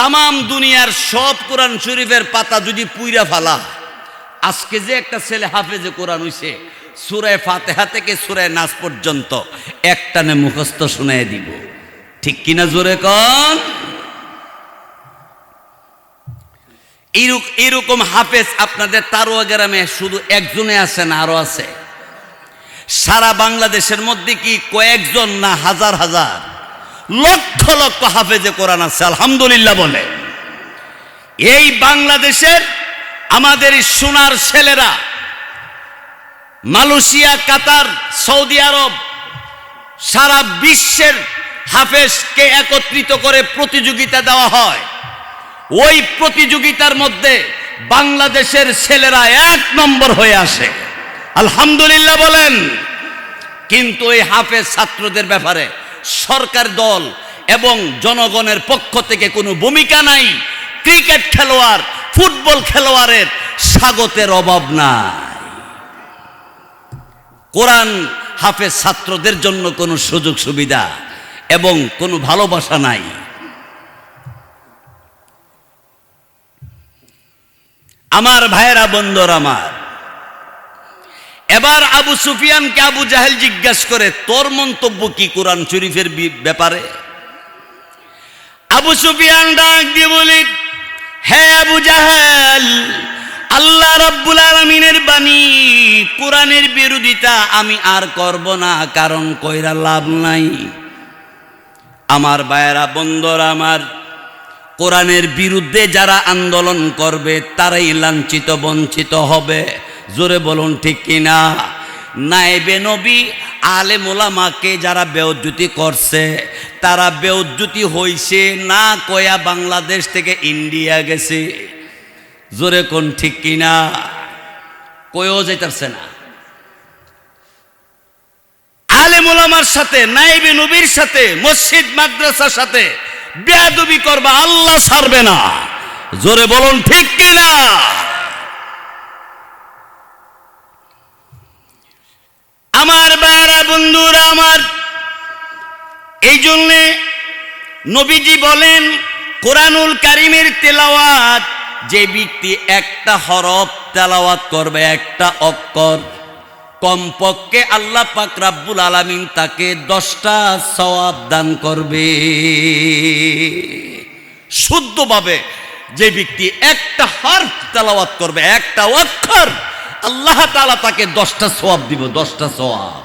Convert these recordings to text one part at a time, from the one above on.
তামাম দুনিয়ার সব কোরআন শরীফের পাতা যদি পুইরা ফালা, আজকে যে একটা ছেলে হাফেজে কোরআন হইছে, সুরায় ফাতেহা থেকে সুরায় নাচ পর্যন্ত একটানে মুখস্থ শুনাই দিব। ঠিক কিনা জোরে কন? এইরকম হাফেজ আপনাদের তারোয়া গ্রামে শুধু একজনে আছে না আরও আছে। সারা বাংলাদেশের মধ্যে কি কয়েকজন না হাজার হাজার? লক্ষ লক্ষ হাফেজে কোরআন আছে, আলহামদুলিল্লাহ বলে। এই বাংলাদেশের আমাদের সোনার ছেলেরা, মালয়েশিয়া, কাতার, সৌদি আরব, সারা বিশ্বের হাফেজকে একত্রিত করে প্রতিযোগিতা দেওয়া হয়। ওই প্রতিযোগিতার মধ্যে বাংলাদেশের ছেলেরা এক নম্বর হয়ে আসে। আলহামদুলিল্লাহ বলেন। কিন্তু ওই হাফেজ ছাত্রদের ব্যাপারে সরকার দল এবং জনগণের পক্ষ থেকে কোনো ভূমিকা নাই। ক্রিকেট খেলোয়াড়, ফুটবল খেলোয়াড়ের স্বাগতের অভাব নাই। কোরআন হাফেজ ছাত্রদের জন্য কোনো সুযোগ সুবিধা এবং কোনো ভালোবাসা নাই। আমার ভাইয়েরা, বন্ধুর আমার এবার আবু সুফিয়ানকে আবু জাহেল জিজ্ঞাসা করে, তোর মন্তব্য কি কোরআন শরীফের ব্যাপারে? আবু সুফিয়ান ডাক দিয়ে বলি, হে আবু জাহেল, আল্লাহ রাব্বুল আলমিনের বাণী, কোরআনের বিরোধিতা আমি আর করব না, কারণ কইরা লাভ নাই। আমার বায়েরা বন্দর আমার, কোরআনের বিরুদ্ধে যারা আন্দোলন করবে, তারাই লাঞ্ছিত, বঞ্চিত হবে। জোরে বলুন ঠিক কিনা? নাইবে নবী, আলে মোলামাকে যারা বেউদ্যুতি করছে, তারা বেউদ্যুতি হইছে না কয়া বাংলাদেশ থেকে ইন্ডিয়া গেছে। জোরে কোন ঠিক কিনা? কয়েও যাইতারছে না। আলেম ওলামার সাথে নাইবে নবীর সাথে, মসজিদ, মাদ্রাসার সাথে বেয়াদবি করবা, আল্লাহ ছাড়বে না। জোরে বলুন ঠিক কিনা? আমার বারা বন্ধুরা আমার, এই জন্যে নবীজি বলেন, কোরআনুল কারিমের তেলাওয়াত, যে ব্যক্তি একটা হরফ তেলাওয়াত করবে, একটা অক্ষর, কমপক্ষে আল্লাহ পাক রাব্বুল আলামিন তাকে দশটা সওয়াব দান করবে। শুদ্ধভাবে যে ব্যক্তি একটা হরফ তেলাওয়াত করবে, একটা অক্ষর আল্লাহ তালা তাকে দশটা সওয়াব দিব, দশটা সওয়াব।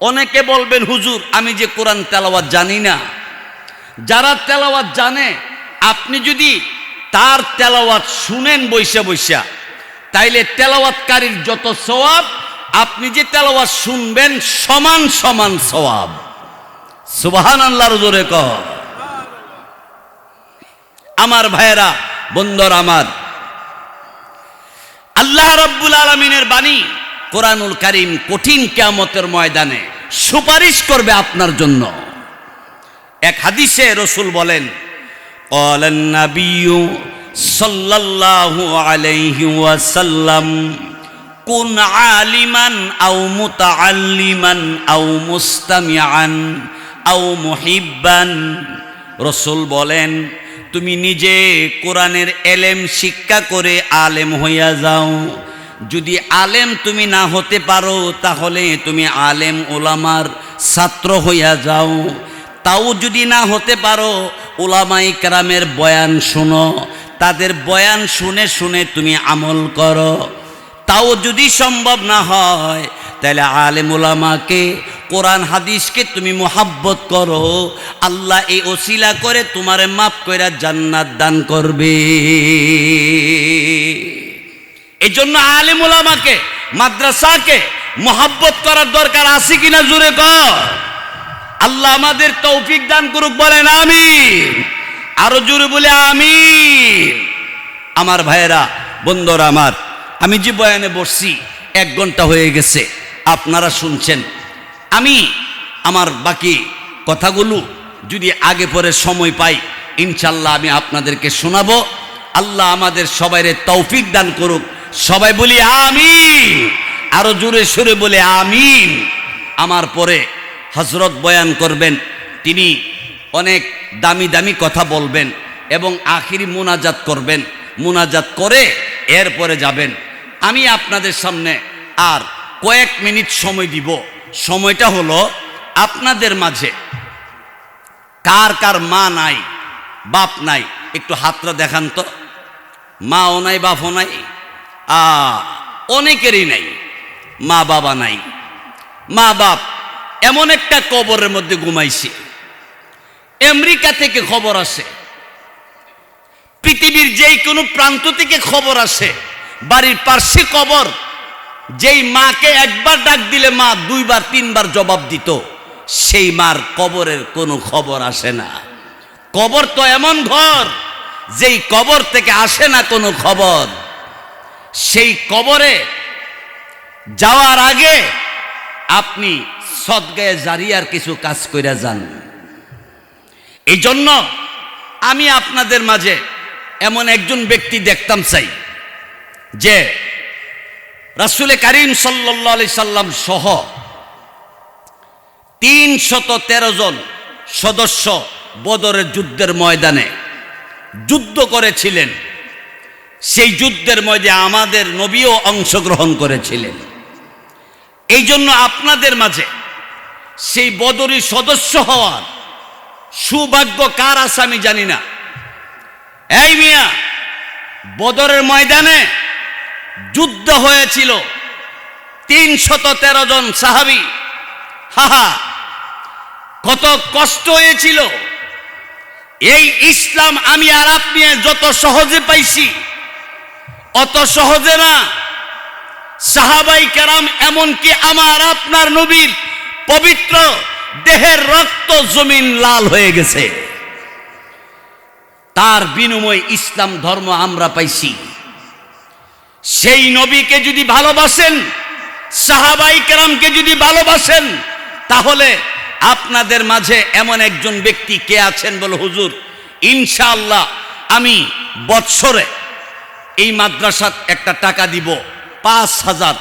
অনেকে বলবেন, হুজুর, আমি যে কোরআন তেলাওয়াত জানি না। যারা তেলাওয়াত জানে, আপনি যদি তার তেলাওয়াত শুনেন বৈশা বৈশা তাইলে তেলাওয়াতকারীর যত সোয়াব আপনি যে তেলাওয়াত শুনবেন সমান সমান সওয়াব। সুবাহান আল্লাহর জোরে কহ। আমার ভাইয়েরা, বন্ধর আমার আল্লাহ রব্বুল আলমিনের বাণী কোরআনুল করিম কঠিন কেয়ামতের ময়দানে সুপারিশ করবে আপনার জন্য। এক হাদিসে রসুল বলেন সাল্লাল্লাহু আলাইহি ওয়াসাল্লাম, কুন আলিমান আও মুতাআল্লিমান আও মুস্তামিআন আও মুহিব্বান। রসুল বলেন তুমি নিজে কোরআনের এলেম শিক্ষা করে আলেম হইয়া যাও। যদি আলেম তুমি না হতে পারো, তাহলে তুমি আলেম ওলামার ছাত্র হইয়া যাও। তাও যদি না হতে পারো, ওলামাই কেরামের বয়ান শুনো। তাদের বয়ান শুনে শুনে তুমি আমল করো। তাও যদি সম্ভব না হয়, তাহলে আলেম ওলামাকে কোরআন হাদিসকে তুমি মোহাব্বত করো। আল্লাহ এই ওসিলা করে তোমারে মাফ কইরা জান্নাত দান করবে। এই জন্য আলেম ওলামাকে মাদ্রাসাকে মোহাব্বত করার দরকার আছে কিনা জুড়ে কর। আল্লাহ আমাদের তৌফিক দান করুক, বলেন আমি আরও জোরে বলে আমি আমার ভাইয়েরা, বন্ধুরা আমার, আমি যে বয়ানে বসছি, এক ঘণ্টা হয়ে গেছে, আপনারা শুনছেন আমি, আমার বাকি কথাগুলো যদি আগে পরে সময় পাই, ইনশাল্লাহ আমি আপনাদেরকে শোনাবো। আল্লাহ আমাদের সবাইরে তৌফিক দান করুক। সবাই বলি আমিন। আরও জোরে সুরে বলে আমিন। আমার পরে হজরত বয়ান করবেন। তিনি অনেক দামি দামি কথা বলবেন এবং আখিরি মোনাজাত করবেন। মোনাজাত করে এরপরে যাবেন। আমি আপনাদের সামনে আর কয়েক মিনিট সময় দিব। সময়টা হলো আপনাদের মাঝে। কার কার মা নাই, বাপ নাই, একটু হাতটা দেখান তো। মাও নাই, বাপও নাই, আ, অনেকেরই নাই, মা বাবা নাই। মা বাপ এমন একটা কবরের মধ্যে ঘুমাইছে। আমেরিকা থেকে খবর আসে। পৃথিবীর যেই কোনো প্রান্ত থেকে খবর আসে। বাড়ির পার্শ্বে কবর যেই মাকে একবার ডাক দিলে মা দুইবার, তিনবার জবাব দিত, সেই মার কবরের কোনো খবর আসে না। কবর তো এমন ঘর, যেই কবর থেকে আসে না কোনো খবর। সেই কবরে যাওয়ার আগে আপনি সদগায়ে জারিয়ার কিছু কাজ কইরা যান। এই জন্য আমি আপনাদের মাঝে এমন একজন ব্যক্তি দেখতাম চাই, যে রাসুলে কারিম সাল্লি সাল্লাম সহ তিন শত তেরো জন সদস্য বদরের যুদ্ধের ময়দানে যুদ্ধ করেছিলেন। সেই যুদ্ধের মধ্যে আমাদের নবীও অংশগ্রহণ করেছিলেন। এই জন্য আপনাদের মাঝে সেই বদরি সদস্য হওয়ার সৌভাগ্য কার আছে আমি জানি না। এই মিয়া, বদরের ময়দানে যুদ্ধ হয়েছিল। তিনশত তেরো জন সাহাবি। হাহা, কত কষ্ট হয়েছিল। এই ইসলাম আমি আর আপনি যত সহজে পাইছি, অত সহজে না। সাহাবাই কেরাম এমনকি আমার আপনার নবীর পবিত্র দেহের রক্ত জমিন লাল হয়ে গেছে। তার বিনিময় ইসলাম ধর্ম আমরা পাইছি। সেই নবীকে যদি ভালোবাসেন, সাহাবাই কেরামকে যদি ভালোবাসেন, তাহলে আপনাদের মাঝে এমন একজন ব্যক্তি কে আছেন বলে হুজুর, ইনশাআল্লাহ আমি বৎসরে এই মাদ্রাসাত একটা টাকা দিব, পাঁচ হাজার।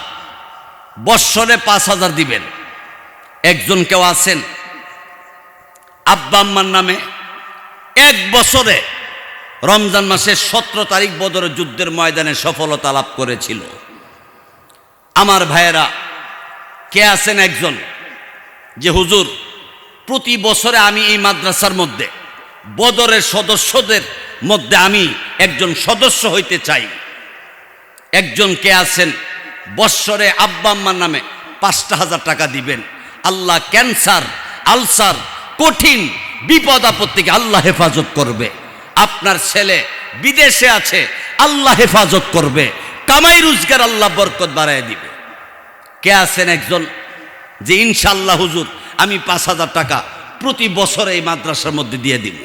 বৎসরে পাঁচ হাজার দিবেন। একজন কেউ আছেন, আব্বা আম্মার নামে, এক বছরে রমজান মাসের সতেরো তারিখ বদর যুদ্ধের ময়দানে সফলতা লাভ করেছিল। আমার ভাইয়েরা, কে আছেন একজন যে হুজুর, প্রতি বছরে আমি এই মাদ্রাসার মধ্যে, বদরের সদস্যদের মধ্যে আমি একজন সদস্য হইতে চাই। একজন কে আছেন, বৎসরে আব্বা আম্মার নামে পাঁচটা হাজার টাকা দিবেন। আল্লাহ ক্যান্সার, আলসার, কঠিন, বিপদ আপত্তিকে আল্লাহ হেফাজত করবে। আপনার ছেলে বিদেশে আছে, আল্লাহ হেফাজত করবে। কামাই রোজগার আল্লাহ বরকত বাড়ায় দিবে। কে আছেন একজন যে ইনশাল্লাহ হুজুর, আমি পাঁচ হাজার টাকা প্রতি বছর এই মাদ্রাসার মধ্যে দিয়ে দিব।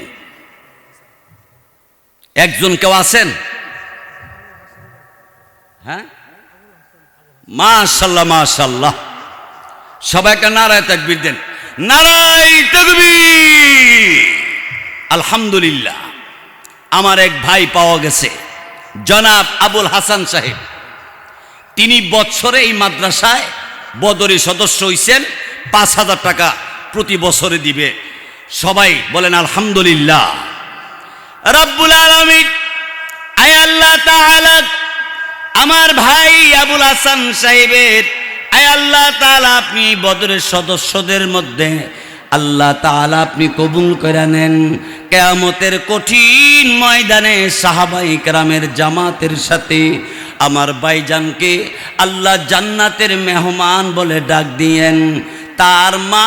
একজন কেউ আছেন? হ্যাঁ? মাশাল্লাহ মাশাল্লাহ সবাইকে নারায় তাকবির দেন। নারায় তাকবীর! আলহামদুলিল্লাহ। আমার এক ভাই পাওয়া গেছে, জনাব আবুল হাসান সাহেব। তিনি বৎসরে এই মাদ্রাসায় বদরি সদস্য হইছেন, পাঁচ হাজার টাকা প্রতি বছরে দিবে। সবাই বলেন, আলহামদুলিল্লাহ। রব্বুল আলমিন, আয় আমার ভাই আবুল হাসান সাহেবের আল্লাহ তাআলা, আপনি বদরের সদস্যদের মধ্যে আল্লাহ তাআলা আপনি কবুল করে নেন। কেয়ামতের কঠিন ময়দানে সাহাবাই কেরামের জামাতের সাথে আমার ভাইজানকে আল্লাহ জান্নাতের মেহমান বলে ডাক দিয়েন। তার মা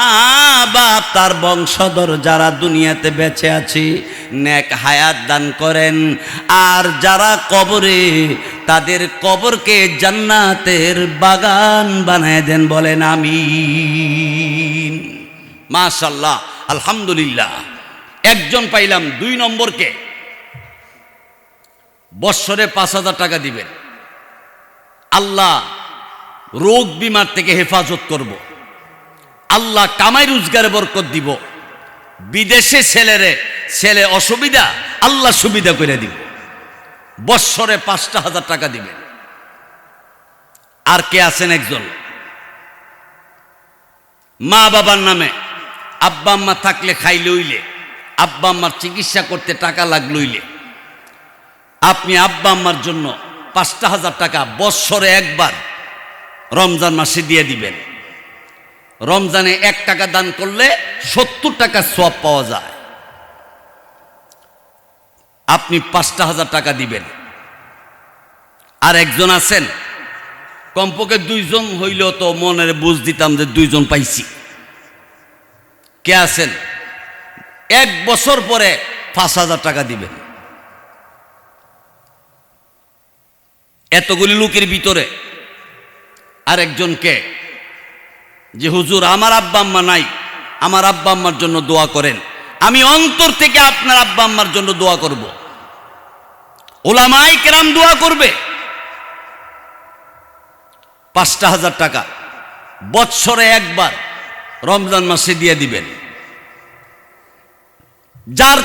বাপ, তার বংশধর যারা দুনিয়াতে বেঁচে আছে, নেক হায়াত দান করেন। আর যারা কবরে, তাদের কবরকে জান্নাতের বাগান বানায় দেন বলেন আমি মাশাল্লাহ, আলহামদুলিল্লাহ। একজন পাইলাম দুই নম্বরকে। বৎসরে পাঁচ হাজার টাকা দিবেন। আল্লাহ রোগ বিমার থেকে হেফাজত করব। আল্লাহ কামাই রোজগারে বরকত দিব। বিদেশে ছেলেরে, ছেলে অসুবিধা, আল্লাহ সুবিধা করে দিব। বৎসরে পাঁচটা হাজার টাকা দিবেন। আর কে আছেন একজন? মা বাবার নামে আব্বা আম্মা থাকলে খাইলে উইলে আব্বা আম্মার চিকিৎসা করতে টাকা লাগলইলে আপনি আব্বা আম্মার জন্য পাঁচটা হাজার টাকা বৎসরে একবার রমজান মাসে দিয়ে দিবেন। রমজানে এক টাকা দান করলে সত্তর টাকা সব পাওয়া যায়। আপনি পাঁচটা হাজার টাকা দিবেন। আর একজন আছেন, কমপক্ষে দুইজন হইলেও তো মনের বুঝ দিতাম যে দুইজন পাইছি। কে আছেন? এক বছর পরে পাঁচ হাজার টাকা দিবেন। এতগুলি লোকের ভিতরে আরেকজনকে যে হুজুর, আমার আব্বা আম্মা নাই, আমার আব্বা আম্মার জন্য দোয়া করেন। আমি অন্তর থেকে আপনার আব্বা আম্মার জন্য দোয়া করব। ওলামাই কেরাম দোয়া করবে। পাঁচটা হাজার টাকা বৎসরে একবার রমজান মাসে দিয়ে দিবেন। যার